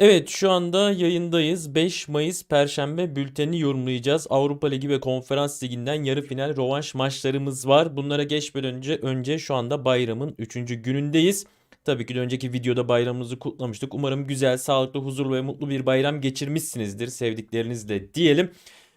Evet şu anda yayındayız. 5 Mayıs Perşembe bültenini yorumlayacağız. Avrupa Ligi ve Konferans Ligi'nden yarı final rövanş maçlarımız var. Bunlara geçmeden önce önce şu anda bayramın 3. günündeyiz. Tabii ki de önceki videoda bayramımızı kutlamıştık. Umarım güzel, sağlıklı, huzurlu ve mutlu bir bayram geçirmişsinizdir sevdiklerinizle diyelim.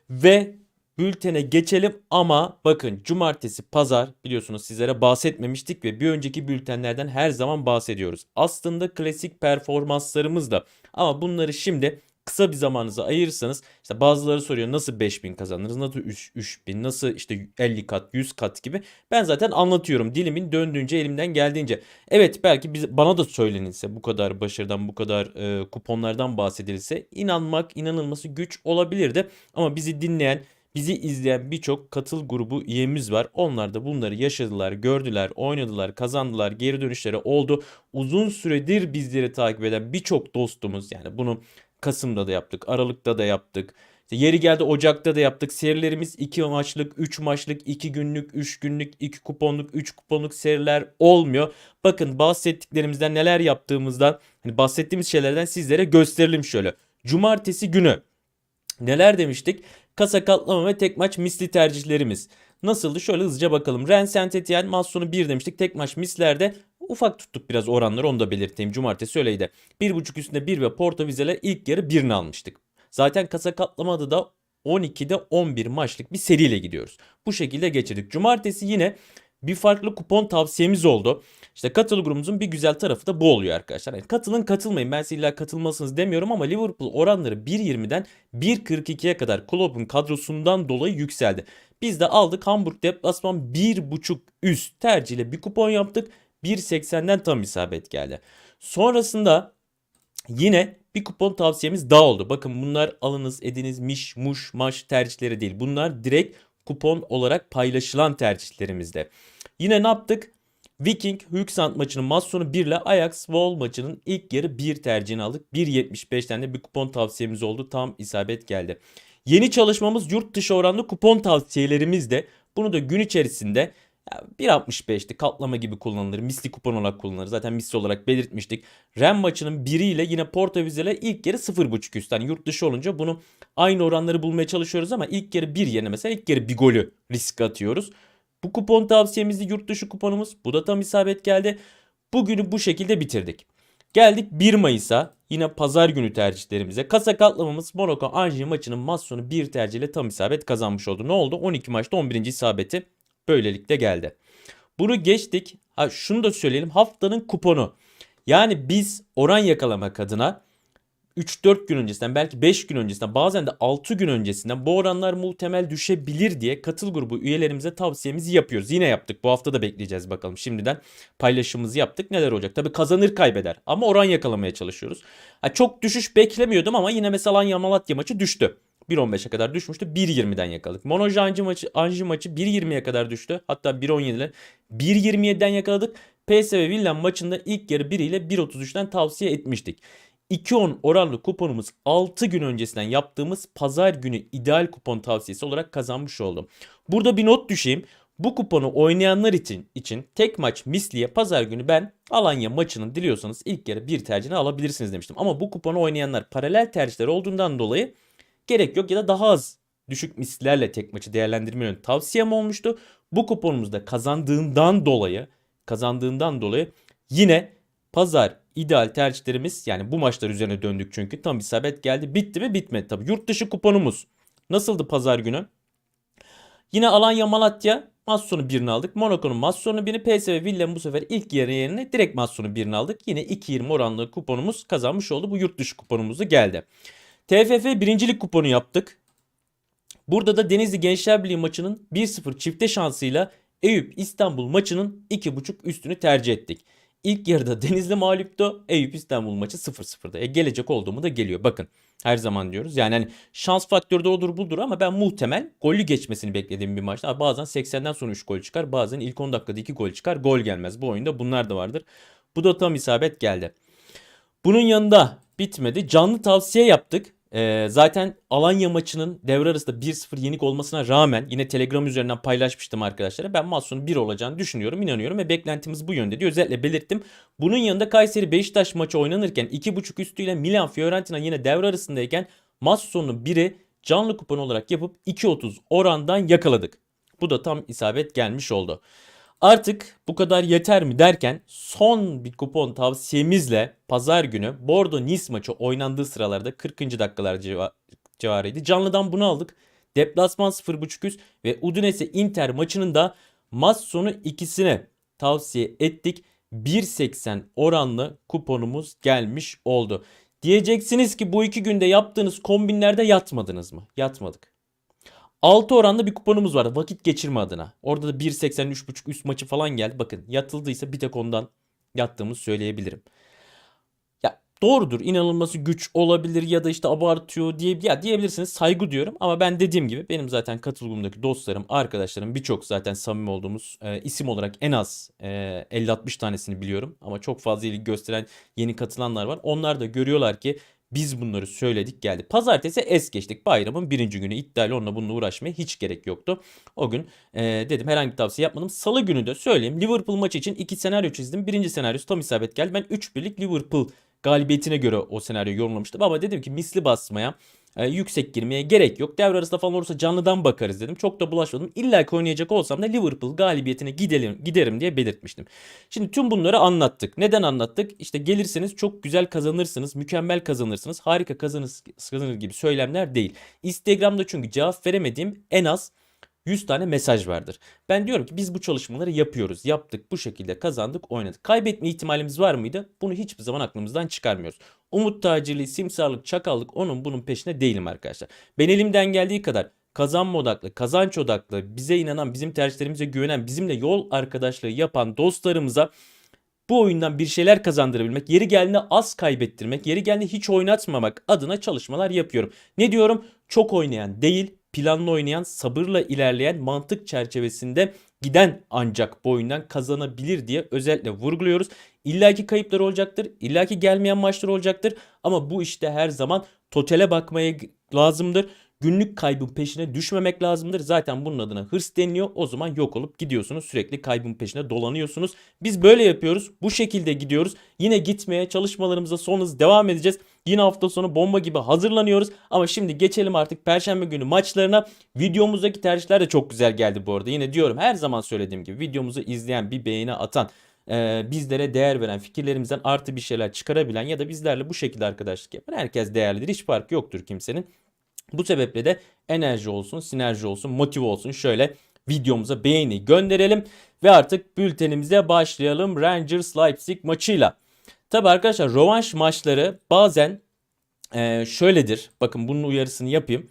Ve bültene geçelim ama bakın cumartesi, pazar biliyorsunuz sizlere bahsetmemiştik ve bir önceki bültenlerden her zaman bahsediyoruz. Aslında klasik performanslarımızla ama bunları şimdi kısa bir zamanınızı ayırırsanız işte bazıları soruyor nasıl 5000 kazanırız nasıl 3 3000 nasıl işte 50 kat 100 kat gibi? Ben zaten anlatıyorum dilimin döndüğünce elimden geldiğince. Evet belki biz, bana da söylenilse bu kadar başarıdan bu kadar e, kuponlardan bahsedilse inanmak inanılması güç olabilirdi. Ama bizi dinleyen Bizi izleyen birçok katıl grubu üyemiz var. Onlar da bunları yaşadılar, gördüler, oynadılar, kazandılar, geri dönüşleri oldu. Uzun süredir bizleri takip eden birçok dostumuz yani bunu Kasım'da da yaptık, Aralık'ta da yaptık. İşte yeri geldi Ocak'ta da yaptık. Serilerimiz 2 maçlık, 3 maçlık, 2 günlük, 3 günlük, 2 kuponluk, 3 kuponluk seriler olmuyor. Bakın bahsettiklerimizden neler yaptığımızdan, hani bahsettiğimiz şeylerden sizlere gösterelim şöyle. Cumartesi günü neler demiştik? Kasa katlama ve tek maç misli tercihlerimiz. Nasıldı? Şöyle hızlıca bakalım. Rennes Saint Etienne maç sonu 1 demiştik. Tek maç mislerde ufak tuttuk biraz oranları onu da belirteyim. Cumartesi öyleydi. 1.5 üstünde 1 ve Porto Vizeler ilk yarı 1'ini almıştık. Zaten kasa katlamada da 12'de 11 maçlık bir seriyle gidiyoruz. Bu şekilde geçirdik. Cumartesi yine bir farklı kupon tavsiyemiz oldu. İşte katıl grubumuzun bir güzel tarafı da bu oluyor arkadaşlar. Yani katılın katılmayın. Ben size illa katılmasınız demiyorum ama Liverpool oranları 1.20'den 1.42'ye kadar Klopp'un kadrosundan dolayı yükseldi. Biz de aldık Hamburg deplasman 1.5 üst tercihle bir kupon yaptık. 1.80'den tam isabet geldi. Sonrasında yine bir kupon tavsiyemiz daha oldu. Bakın bunlar alınız ediniz miş muş maş tercihleri değil. Bunlar direkt kupon olarak paylaşılan tercihlerimizde. Yine ne yaptık? Viking Hüksand maçının maç sonu 1 ile Ajax Vol maçının ilk yarı 1 tercihini aldık. 1.75'ten de bir kupon tavsiyemiz oldu. Tam isabet geldi. Yeni çalışmamız yurt dışı oranlı kupon tavsiyelerimiz de. Bunu da gün içerisinde 1.65'ti katlama gibi kullanılır. Misli kupon olarak kullanılır. Zaten misli olarak belirtmiştik. Ren maçının biriyle yine Porto Vize'le ilk yarı 0.5 üst. Yani yurt dışı olunca bunu aynı oranları bulmaya çalışıyoruz ama ilk yarı 1 yerine mesela ilk yarı bir golü risk atıyoruz. Bu kupon tavsiyemizdi yurt dışı kuponumuz. Bu da tam isabet geldi. Bugünü bu şekilde bitirdik. Geldik 1 Mayıs'a yine pazar günü tercihlerimize. Kasa katlamamız Monaco Anji maçının maç sonu 1 tercihle tam isabet kazanmış oldu. Ne oldu? 12 maçta 11. isabeti böylelikle geldi. Bunu geçtik. Ha, şunu da söyleyelim. Haftanın kuponu. Yani biz oran yakalamak adına 3-4 gün öncesinden belki 5 gün öncesinden bazen de 6 gün öncesinden bu oranlar muhtemel düşebilir diye katıl grubu üyelerimize tavsiyemizi yapıyoruz. Yine yaptık. Bu hafta da bekleyeceğiz bakalım. Şimdiden paylaşımımızı yaptık. Neler olacak? Tabii kazanır kaybeder ama oran yakalamaya çalışıyoruz. Ha, çok düşüş beklemiyordum ama yine mesela Alanya Malatya maçı düştü. 1.15'e kadar düşmüştü. 1.20'den yakaladık. Mono Anji maçı, Anji maçı 1.20'ye kadar düştü. Hatta 1.17'den 1.27'den yakaladık. PSV Villan maçında ilk yarı 1 ile 1.33'ten tavsiye etmiştik. 2.10 oranlı kuponumuz 6 gün öncesinden yaptığımız pazar günü ideal kupon tavsiyesi olarak kazanmış oldum. Burada bir not düşeyim. Bu kuponu oynayanlar için için tek maç misliye pazar günü ben Alanya maçının diliyorsanız ilk yarı bir tercihini alabilirsiniz demiştim. Ama bu kuponu oynayanlar paralel tercihler olduğundan dolayı gerek yok ya da daha az düşük mislerle tek maçı değerlendirmenin tavsiyem olmuştu. Bu kuponumuzda kazandığından dolayı kazandığından dolayı yine pazar ideal tercihlerimiz yani bu maçlar üzerine döndük çünkü tam isabet geldi. Bitti mi bitmedi tabii. Yurt dışı kuponumuz nasıldı pazar günü? Yine Alanya Malatya maç sonu birini aldık. Monaco'nun maç sonu birini PSV Villan bu sefer ilk yarı yerine direkt maç sonu birini aldık. Yine 2.20 oranlı kuponumuz kazanmış oldu. Bu yurt dışı kuponumuzu geldi. TFF birincilik kuponu yaptık. Burada da Denizli Gençler Birliği maçının 1-0 çifte şansıyla Eyüp İstanbul maçının 2.5 üstünü tercih ettik. İlk yarıda Denizli mağluptu. Eyüp İstanbul maçı 0-0'da. E gelecek olduğumu da geliyor. Bakın her zaman diyoruz. Yani hani şans faktörü de odur budur ama ben muhtemel gollü geçmesini beklediğim bir maçta. Bazen 80'den sonra 3 gol çıkar. Bazen ilk 10 dakikada 2 gol çıkar. Gol gelmez. Bu oyunda bunlar da vardır. Bu da tam isabet geldi. Bunun yanında bitmedi. Canlı tavsiye yaptık. Ee, zaten Alanya maçının devre arasında 1-0 yenik olmasına rağmen yine Telegram üzerinden paylaşmıştım arkadaşlara. Ben maç sonu 1 olacağını düşünüyorum, inanıyorum ve beklentimiz bu yönde diye özellikle belirttim. Bunun yanında Kayseri Beşiktaş maçı oynanırken 2.5 üstüyle Milan Fiorentina yine devre arasındayken maç sonu 1'i canlı kupon olarak yapıp 2.30 orandan yakaladık. Bu da tam isabet gelmiş oldu. Artık bu kadar yeter mi derken son bir kupon tavsiyemizle pazar günü Bordo Nice maçı oynandığı sıralarda 40. dakikalar civa- civarıydı. Canlıdan bunu aldık. Deplasman 0.5 üst ve Udinese Inter maçının da maç sonu ikisine tavsiye ettik. 1.80 oranlı kuponumuz gelmiş oldu. Diyeceksiniz ki bu iki günde yaptığınız kombinlerde yatmadınız mı? Yatmadık. 6 oranlı bir kuponumuz var vakit geçirme adına. Orada da 1.80 3.5 üst maçı falan geldi. Bakın yatıldıysa bir tek ondan yattığımızı söyleyebilirim. Ya doğrudur inanılması güç olabilir ya da işte abartıyor diye ya diyebilirsiniz saygı diyorum ama ben dediğim gibi benim zaten katılımdaki dostlarım, arkadaşlarım birçok zaten samimi olduğumuz e, isim olarak en az e, 50-60 tanesini biliyorum ama çok fazla ilgi gösteren yeni katılanlar var. Onlar da görüyorlar ki biz bunları söyledik geldi. Pazartesi es geçtik. Bayramın birinci günü iddialı onunla bununla uğraşmaya hiç gerek yoktu. O gün e, dedim herhangi bir tavsiye yapmadım. Salı günü de söyleyeyim. Liverpool maçı için iki senaryo çizdim. Birinci senaryosu tam isabet geldi. Ben 3 birlik Liverpool galibiyetine göre o senaryoyu yorumlamıştım. Ama dedim ki misli basmaya e, yüksek girmeye gerek yok. Devre arasında falan olursa canlıdan bakarız dedim. Çok da bulaşmadım. İlla ki oynayacak olsam da Liverpool galibiyetine gidelim, giderim diye belirtmiştim. Şimdi tüm bunları anlattık. Neden anlattık? İşte gelirseniz çok güzel kazanırsınız, mükemmel kazanırsınız, harika kazanır, kazanır gibi söylemler değil. Instagram'da çünkü cevap veremediğim en az 100 tane mesaj vardır. Ben diyorum ki biz bu çalışmaları yapıyoruz. Yaptık, bu şekilde kazandık, oynadık. Kaybetme ihtimalimiz var mıydı? Bunu hiçbir zaman aklımızdan çıkarmıyoruz. Umut tacirliği, simsarlık, çakallık onun bunun peşinde değilim arkadaşlar. Ben elimden geldiği kadar kazanma odaklı, kazanç odaklı, bize inanan, bizim tercihlerimize güvenen, bizimle yol arkadaşlığı yapan dostlarımıza bu oyundan bir şeyler kazandırabilmek, yeri geldiğinde az kaybettirmek, yeri geldiğinde hiç oynatmamak adına çalışmalar yapıyorum. Ne diyorum? Çok oynayan değil, planlı oynayan, sabırla ilerleyen, mantık çerçevesinde giden ancak bu oyundan kazanabilir diye özellikle vurguluyoruz. İllaki kayıplar olacaktır, illaki gelmeyen maçlar olacaktır ama bu işte her zaman totale bakmaya lazımdır. Günlük kaybın peşine düşmemek lazımdır. Zaten bunun adına hırs deniliyor. O zaman yok olup gidiyorsunuz. Sürekli kaybın peşine dolanıyorsunuz. Biz böyle yapıyoruz. Bu şekilde gidiyoruz. Yine gitmeye çalışmalarımıza son hız devam edeceğiz. Yine hafta sonu bomba gibi hazırlanıyoruz. Ama şimdi geçelim artık Perşembe günü maçlarına. Videomuzdaki tercihler de çok güzel geldi bu arada. Yine diyorum her zaman söylediğim gibi videomuzu izleyen bir beğeni atan e, bizlere değer veren fikirlerimizden artı bir şeyler çıkarabilen ya da bizlerle bu şekilde arkadaşlık yapan herkes değerlidir. Hiç farkı yoktur kimsenin. Bu sebeple de enerji olsun, sinerji olsun, motive olsun. Şöyle videomuza beğeni gönderelim ve artık bültenimize başlayalım Rangers Leipzig maçıyla. Tabi arkadaşlar rövanş maçları bazen e, şöyledir. Bakın bunun uyarısını yapayım.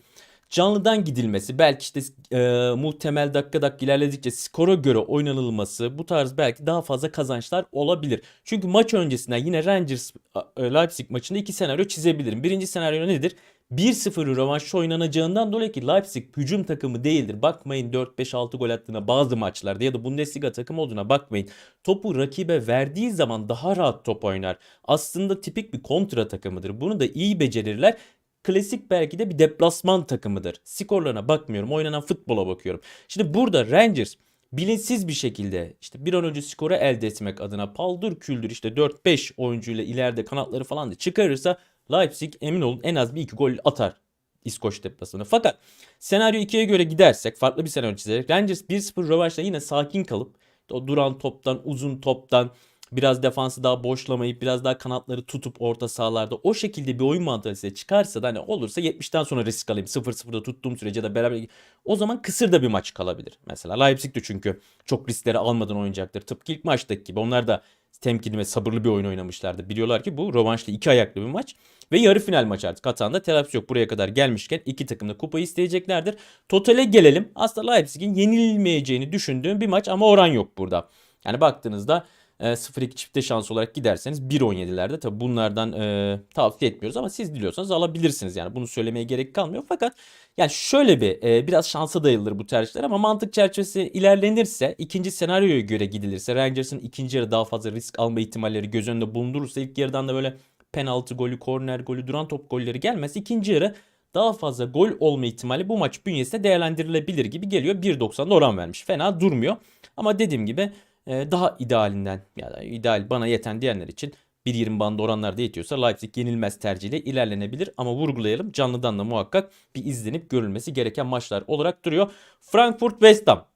Canlıdan gidilmesi belki işte e, muhtemel dakika dakika ilerledikçe skora göre oynanılması bu tarz belki daha fazla kazançlar olabilir. Çünkü maç öncesinden yine Rangers e, Leipzig maçında iki senaryo çizebilirim. Birinci senaryo nedir? 1-0 rövanş oynanacağından dolayı ki Leipzig hücum takımı değildir. Bakmayın 4-5-6 gol attığına bazı maçlarda ya da Bundesliga takımı olduğuna bakmayın. Topu rakibe verdiği zaman daha rahat top oynar. Aslında tipik bir kontra takımıdır. Bunu da iyi becerirler. Klasik belki de bir deplasman takımıdır. Skorlarına bakmıyorum. Oynanan futbola bakıyorum. Şimdi burada Rangers bilinçsiz bir şekilde işte bir an önce skoru elde etmek adına paldır küldür işte 4-5 oyuncuyla ileride kanatları falan da çıkarırsa Leipzig emin olun en az bir iki gol atar İskoç deplasmanına. Fakat senaryo 2'ye göre gidersek farklı bir senaryo çizerek Rangers 1-0 rövanşta yine sakin kalıp o duran toptan uzun toptan biraz defansı daha boşlamayıp biraz daha kanatları tutup orta sahalarda o şekilde bir oyun mantalitesi çıkarsa da hani olursa 70'ten sonra risk alayım 0-0'da tuttuğum sürece de beraber o zaman kısır da bir maç kalabilir. Mesela Leipzig de çünkü çok riskleri almadan oynayacaktır. Tıpkı ilk maçtaki gibi onlar da temkinli ve sabırlı bir oyun oynamışlardı. Biliyorlar ki bu rövanşlı iki ayaklı bir maç. Ve yarı final maç artık. Hatanda telafisi yok. Buraya kadar gelmişken iki takım da kupayı isteyeceklerdir. Totale gelelim. Aslında Leipzig'in yenilmeyeceğini düşündüğüm bir maç ama oran yok burada. Yani baktığınızda 0-2 çifte şans olarak giderseniz 1.17'lerde tabi bunlardan e, tavsiye etmiyoruz ama siz diliyorsanız alabilirsiniz yani bunu söylemeye gerek kalmıyor fakat yani şöyle bir e, biraz şansa dayalıdır bu tercihler ama mantık çerçevesi ilerlenirse ikinci senaryoya göre gidilirse Rangers'ın ikinci yarı daha fazla risk alma ihtimalleri göz önünde bulundurursa ilk yarıdan da böyle penaltı golü, korner golü, duran top golleri gelmez. İkinci yarı daha fazla gol olma ihtimali bu maç bünyesinde değerlendirilebilir gibi geliyor. 1.90'da oran vermiş. Fena durmuyor. Ama dediğim gibi e, daha idealinden yani ideal bana yeten diyenler için 1.20 bandı oranlarda yetiyorsa Leipzig yenilmez tercihiyle ilerlenebilir. Ama vurgulayalım canlıdan da muhakkak bir izlenip görülmesi gereken maçlar olarak duruyor. Frankfurt West Ham.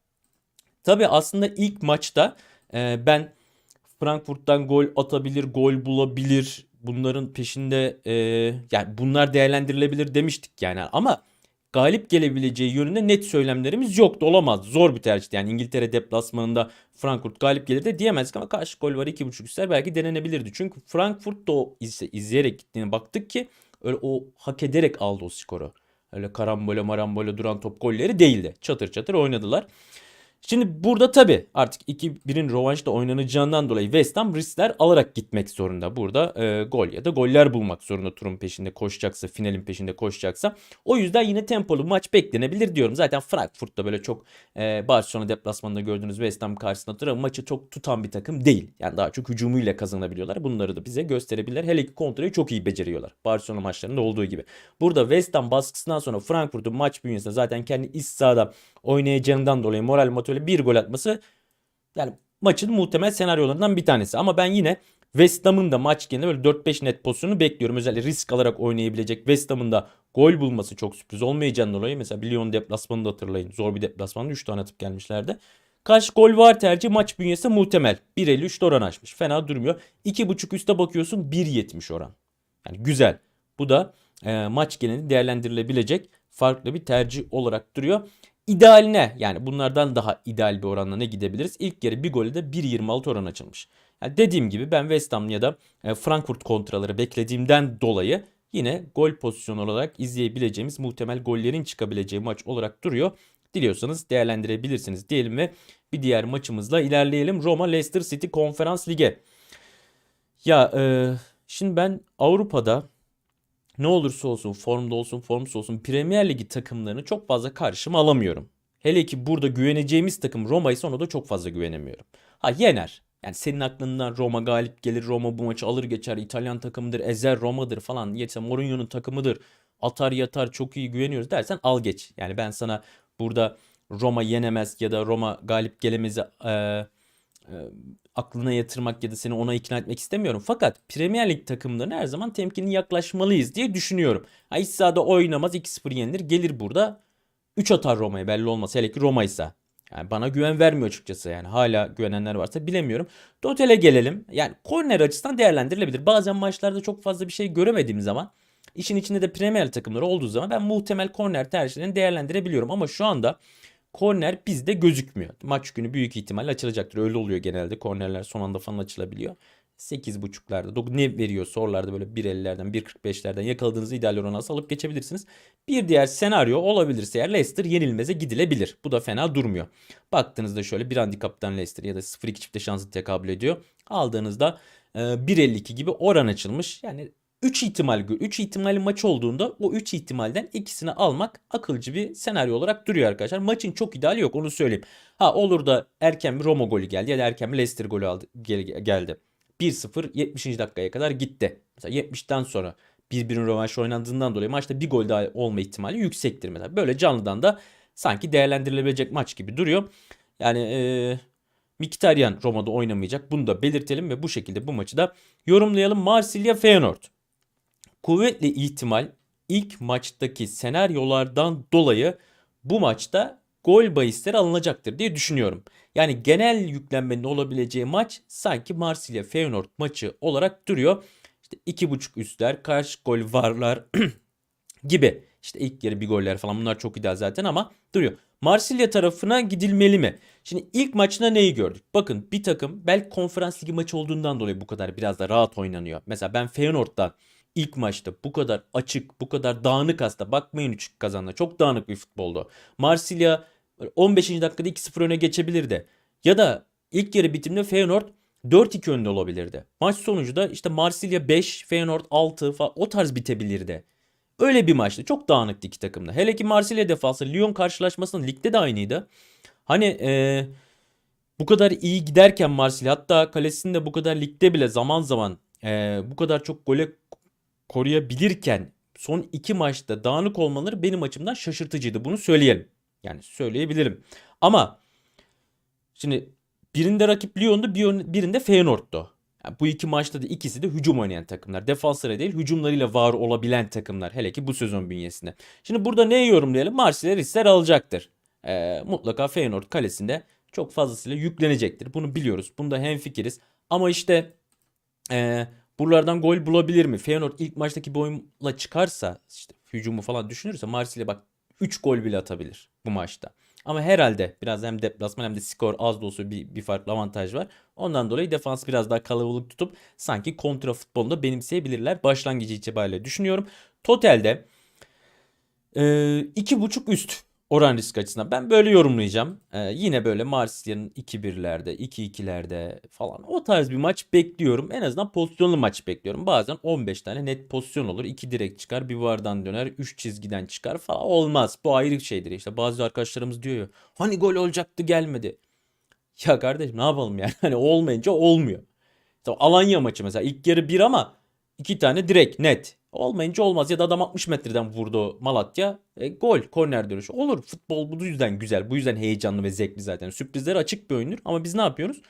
Tabi aslında ilk maçta e, ben Frankfurt'tan gol atabilir, gol bulabilir. Bunların peşinde e, yani bunlar değerlendirilebilir demiştik yani ama galip gelebileceği yönünde net söylemlerimiz yoktu. Olamaz. Zor bir tercihti. Yani İngiltere deplasmanında Frankfurt galip gelir de diyemezdik ama karşı gol var 2.5 üstler belki denenebilirdi. Çünkü Frankfurt da o iz- izleyerek gittiğine baktık ki öyle o hak ederek aldı o skoru. Öyle karambole marambole duran top golleri değildi. Çatır çatır oynadılar. Şimdi burada tabii artık 2-1'in rövanşta oynanacağından dolayı West Ham riskler alarak gitmek zorunda. Burada e, gol ya da goller bulmak zorunda turun peşinde koşacaksa, finalin peşinde koşacaksa. O yüzden yine tempolu maç beklenebilir diyorum. Zaten Frankfurt'ta böyle çok e, Barcelona deplasmanında gördüğünüz West Ham karşısında duran maçı çok tutan bir takım değil. Yani daha çok hücumuyla kazanabiliyorlar. Bunları da bize gösterebilirler. Hele ki kontrayı çok iyi beceriyorlar. Barcelona maçlarında olduğu gibi. Burada West Ham baskısından sonra Frankfurt'un maç bünyesinde zaten kendi iç sahada oynayacağından dolayı moral motive bir gol atması yani maçın muhtemel senaryolarından bir tanesi. Ama ben yine West Ham'ın da maç genelinde böyle 4-5 net pozisyonu bekliyorum. Özellikle risk alarak oynayabilecek West Ham'ın da gol bulması çok sürpriz olmayacağından dolayı. Mesela Lyon deplasmanını da hatırlayın. Zor bir deplasmanda 3 tane atıp gelmişlerdi. Kaç gol var tercih maç bünyesi muhtemel. 1.53 oran açmış. Fena durmuyor. 2.5 üste bakıyorsun 1.70 oran. Yani güzel. Bu da e, maç genelinde değerlendirilebilecek farklı bir tercih olarak duruyor. İdealine yani bunlardan daha ideal bir oranla ne gidebiliriz? İlk yarı bir golü de 1.26 oran açılmış. Yani dediğim gibi ben West Ham ya da e, Frankfurt kontraları beklediğimden dolayı yine gol pozisyonu olarak izleyebileceğimiz muhtemel gollerin çıkabileceği maç olarak duruyor. Diliyorsanız değerlendirebilirsiniz diyelim ve bir diğer maçımızla ilerleyelim. Roma Leicester City Konferans Lige. Ya e, şimdi ben Avrupa'da ne olursa olsun formda olsun formsuz olsun Premier Ligi takımlarını çok fazla karşıma alamıyorum. Hele ki burada güveneceğimiz takım Roma ise ona da çok fazla güvenemiyorum. Ha yener. Yani senin aklından Roma galip gelir, Roma bu maçı alır geçer, İtalyan takımıdır, ezer Roma'dır falan, yetse Mourinho'nun takımıdır, atar yatar çok iyi güveniyoruz dersen al geç. Yani ben sana burada Roma yenemez ya da Roma galip gelemezi e, aklına yatırmak ya da seni ona ikna etmek istemiyorum. Fakat Premier Lig takımlarına her zaman temkinli yaklaşmalıyız diye düşünüyorum. Ha iç sahada oynamaz 2-0 yenilir gelir burada 3 atar Roma'ya belli olmaz. Hele ki Roma ise. Yani bana güven vermiyor açıkçası yani. Hala güvenenler varsa bilemiyorum. Total'e gelelim. Yani korner açısından değerlendirilebilir. Bazen maçlarda çok fazla bir şey göremediğim zaman işin içinde de Premier takımları olduğu zaman ben muhtemel korner tercihlerini değerlendirebiliyorum. Ama şu anda korner bizde gözükmüyor. Maç günü büyük ihtimalle açılacaktır. Öyle oluyor genelde. Kornerler son anda falan açılabiliyor. 8.5'larda ne veriyor sorularda böyle 1.50'lerden 1.45'lerden yakaladığınız ideal oranı alıp geçebilirsiniz. Bir diğer senaryo olabilirse eğer Leicester yenilmeze gidilebilir. Bu da fena durmuyor. Baktığınızda şöyle bir handikaptan Leicester ya da 0-2 çifte şansı tekabül ediyor. Aldığınızda e, 1.52 gibi oran açılmış. Yani 3 ihtimal 3 ihtimali maç olduğunda o 3 ihtimalden ikisini almak akılcı bir senaryo olarak duruyor arkadaşlar. Maçın çok ideali yok onu söyleyeyim. Ha olur da erken bir Roma golü geldi ya da erken bir Leicester golü aldı, gel- geldi. 1-0 70. dakikaya kadar gitti. Mesela 70'ten sonra birbirinin rövanşı oynandığından dolayı maçta bir gol daha olma ihtimali yüksektir mesela. Böyle canlıdan da sanki değerlendirilebilecek maç gibi duruyor. Yani eee Mkhitaryan Roma'da oynamayacak. Bunu da belirtelim ve bu şekilde bu maçı da yorumlayalım. Marsilya Feyenoord. Kuvvetli ihtimal ilk maçtaki senaryolardan dolayı bu maçta gol bahisleri alınacaktır diye düşünüyorum. Yani genel yüklenmenin olabileceği maç sanki Marsilya Feyenoord maçı olarak duruyor. İşte 2.5 üstler, karşı gol varlar gibi. İşte ilk yarı bir goller falan bunlar çok ideal zaten ama duruyor. Marsilya tarafına gidilmeli mi? Şimdi ilk maçta neyi gördük? Bakın bir takım belki konferans ligi maçı olduğundan dolayı bu kadar biraz da rahat oynanıyor. Mesela ben Feyenoord'dan ilk maçta bu kadar açık, bu kadar dağınık aslında bakmayın 3 kazandı. Çok dağınık bir futboldu. Marsilya 15. dakikada 2-0 öne geçebilirdi. Ya da ilk yarı bitiminde Feyenoord 4-2 önde olabilirdi. Maç sonucu da işte Marsilya 5, Feyenoord 6 falan o tarz bitebilirdi. Öyle bir maçtı. Çok dağınıktı iki takımda. Hele ki Marsilya defansı Lyon karşılaşmasının ligde de aynıydı. Hani eee, bu kadar iyi giderken Marsilya hatta kalesinde bu kadar ligde bile zaman zaman eee, bu kadar çok gole koruyabilirken son iki maçta dağınık olmaları benim açımdan şaşırtıcıydı. Bunu söyleyelim. Yani söyleyebilirim. Ama şimdi birinde rakip Lyon'du, bir- birinde Feyenoord'du. Yani bu iki maçta da ikisi de hücum oynayan takımlar. Defansları değil hücumlarıyla var olabilen takımlar. Hele ki bu sezon bünyesinde. Şimdi burada neyi yorumlayalım? Marsilya riskler alacaktır. Ee, mutlaka Feyenoord kalesinde çok fazlasıyla yüklenecektir. Bunu biliyoruz. Bunda hemfikiriz. Ama işte ee, buralardan gol bulabilir mi? Feyenoord ilk maçtaki bu oyunla çıkarsa işte hücumu falan düşünürse Marsilya bak 3 gol bile atabilir bu maçta. Ama herhalde biraz hem deplasman hem de skor az da olsa bir, bir farklı avantaj var. Ondan dolayı defans biraz daha kalabalık tutup sanki kontra futbolunda benimseyebilirler. Başlangıcı itibariyle düşünüyorum. Totalde iki buçuk üst oran risk açısından. Ben böyle yorumlayacağım. Ee, yine böyle Marsilya'nın 2-1'lerde, 2-2'lerde falan o tarz bir maç bekliyorum. En azından pozisyonlu maç bekliyorum. Bazen 15 tane net pozisyon olur. 2 direkt çıkar, bir vardan döner, 3 çizgiden çıkar falan olmaz. Bu ayrı şeydir işte. Bazı arkadaşlarımız diyor ya hani gol olacaktı gelmedi. Ya kardeşim ne yapalım yani? Hani olmayınca olmuyor. İşte Alanya maçı mesela ilk yarı 1 ama 2 tane direkt net. Olmayınca olmaz ya da adam 60 metreden vurdu Malatya. E, gol, korner dönüşü. Olur. Futbol bu yüzden güzel. Bu yüzden heyecanlı ve zevkli zaten. Sürprizlere açık bir oyundur ama biz ne yapıyoruz?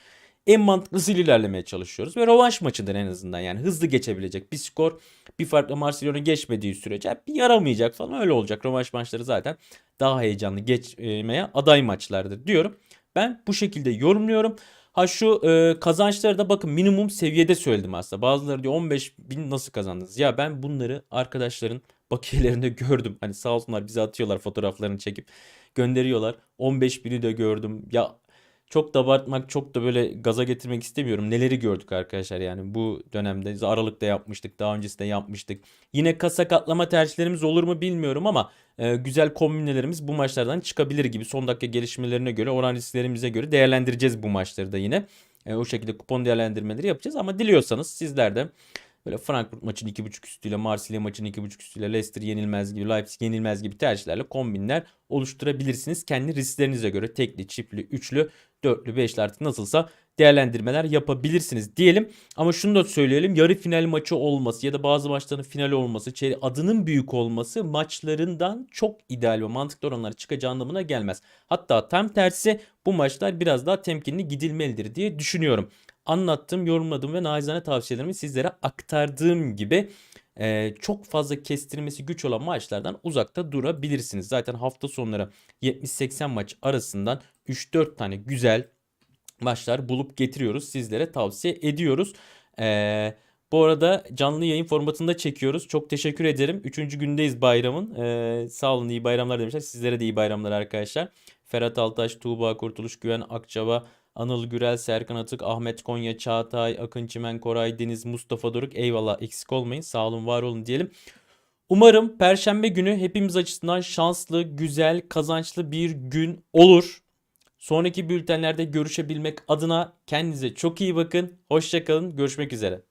En mantıklısıyla ilerlemeye çalışıyoruz. Ve rövanş maçıdır en azından. Yani hızlı geçebilecek bir skor. Bir farklı Marsilya'nın geçmediği sürece bir yaramayacak falan öyle olacak. Rövanş maçları zaten daha heyecanlı geçmeye aday maçlardır diyorum. Ben bu şekilde yorumluyorum. Ha şu e, kazançları da bakın minimum seviyede söyledim aslında. Bazıları diyor 15 bin nasıl kazandınız? Ya ben bunları arkadaşların bakiyelerinde gördüm. Hani sağ olsunlar bize atıyorlar fotoğraflarını çekip gönderiyorlar. 15 bini de gördüm. Ya çok da abartmak çok da böyle gaza getirmek istemiyorum. Neleri gördük arkadaşlar yani bu dönemde Aralık'ta yapmıştık daha öncesinde yapmıştık. Yine kasa katlama tercihlerimiz olur mu bilmiyorum ama e, güzel kombinlerimiz bu maçlardan çıkabilir gibi. Son dakika gelişmelerine göre oran risklerimize göre değerlendireceğiz bu maçları da yine. E, o şekilde kupon değerlendirmeleri yapacağız ama diliyorsanız sizler de Böyle Frankfurt maçın 2.5 üstüyle, Marsilya maçın 2.5 üstüyle, Leicester yenilmez gibi, Leipzig yenilmez gibi tercihlerle kombinler oluşturabilirsiniz. Kendi risklerinize göre tekli, çiftli, üçlü, dörtlü, beşli artık nasılsa değerlendirmeler yapabilirsiniz diyelim. Ama şunu da söyleyelim. Yarı final maçı olması ya da bazı maçların final olması, çeyre- adının büyük olması maçlarından çok ideal ve mantıklı oranlar çıkacağı anlamına gelmez. Hatta tam tersi bu maçlar biraz daha temkinli gidilmelidir diye düşünüyorum. Anlattığım, yorumladığım ve naizane tavsiyelerimi sizlere aktardığım gibi e, çok fazla kestirmesi güç olan maçlardan uzakta durabilirsiniz. Zaten hafta sonları 70-80 maç arasından 3-4 tane güzel maçlar bulup getiriyoruz. Sizlere tavsiye ediyoruz. Ee, bu arada canlı yayın formatında çekiyoruz. Çok teşekkür ederim. Üçüncü gündeyiz bayramın. Ee, sağ olun iyi bayramlar demişler. Sizlere de iyi bayramlar arkadaşlar. Ferhat Altaş, Tuğba Kurtuluş, Güven Akçaba, Anıl Gürel, Serkan Atık, Ahmet Konya, Çağatay, Akın Çimen, Koray Deniz, Mustafa Doruk. Eyvallah eksik olmayın. Sağ olun var olun diyelim. Umarım Perşembe günü hepimiz açısından şanslı, güzel, kazançlı bir gün olur. Sonraki bültenlerde görüşebilmek adına kendinize çok iyi bakın. Hoşçakalın. Görüşmek üzere.